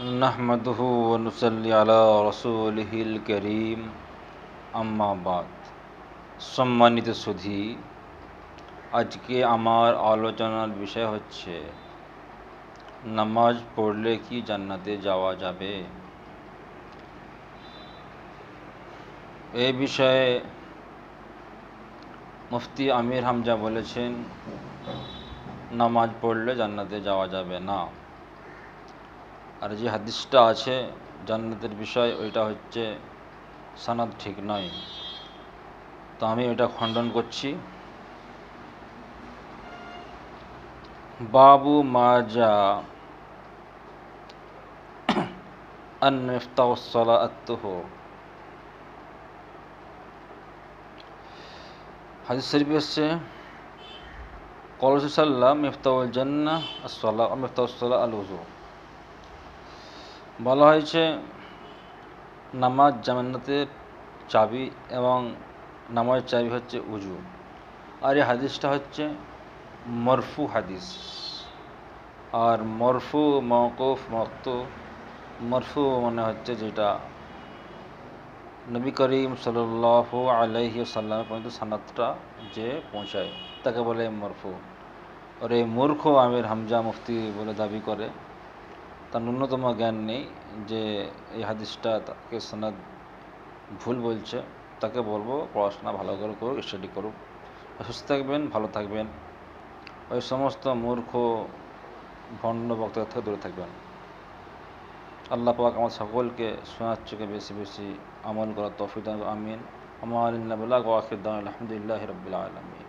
نحمده ونصلي على رسوله الكريم আম্মা বাদ সম্মানিত সুধী আজকে আমার আলোচনার বিষয় হচ্ছে নামাজ পড়লে কি জান্নাতে যাওয়া যাবে এই বিষয়ে মুফতি আমির হামজা বলেছেন নামাজ পড়লে জান্নাতে যাওয়া যাবে না আর যে হাদিসটা আছে জান্নাতের বিষয়, ওইটা হচ্ছে সানাদ ঠিক নয়। তো আমি ওইটা খণ্ডন করছি। বাবু মাজা আন মিফতাউসলা আত্মহ হাদিস শরীফ এসছে কলসাল্লাহ মিফতাউল জান্না আসলা মিফতাউসলা আল বলা হয়েছে, নামাজ জান্নাতের চাবি এবং নামাজের চাবি হচ্ছে উজু। আর এই হাদিসটা হচ্ছে মরফু হাদিস। আর মরফু মৌকুফ মক্ত, মরফু মানে হচ্ছে যেটা নবী করিম সাল আলহি সাল্লাম পর্যন্ত সানাতটা যে পৌঁছায়, তাকে বলে মরফু। আর এই মূর্খ আমির হামজা মুফতি বলে দাবি করে তার ন্যূনতম জ্ঞান নেই যে এই হাদিসটা তাকে সনাদ ভুল বলছে। তাকে বলব, পড়াশোনা ভালো করে করুক স্টাডি করুক। সুস্থ থাকবেন, ভালো থাকবেন। ওই সমস্ত মূর্খ, ভণ্ড বক্তব্য থেকে দূরে থাকবেন। আল্লাহ পাক আমার সকলকে শোনার চোখে বেশি বেশি আমল করার তফিদ আমিন। আমার আলহামদুলিল্লাহ রবিল আলমিন।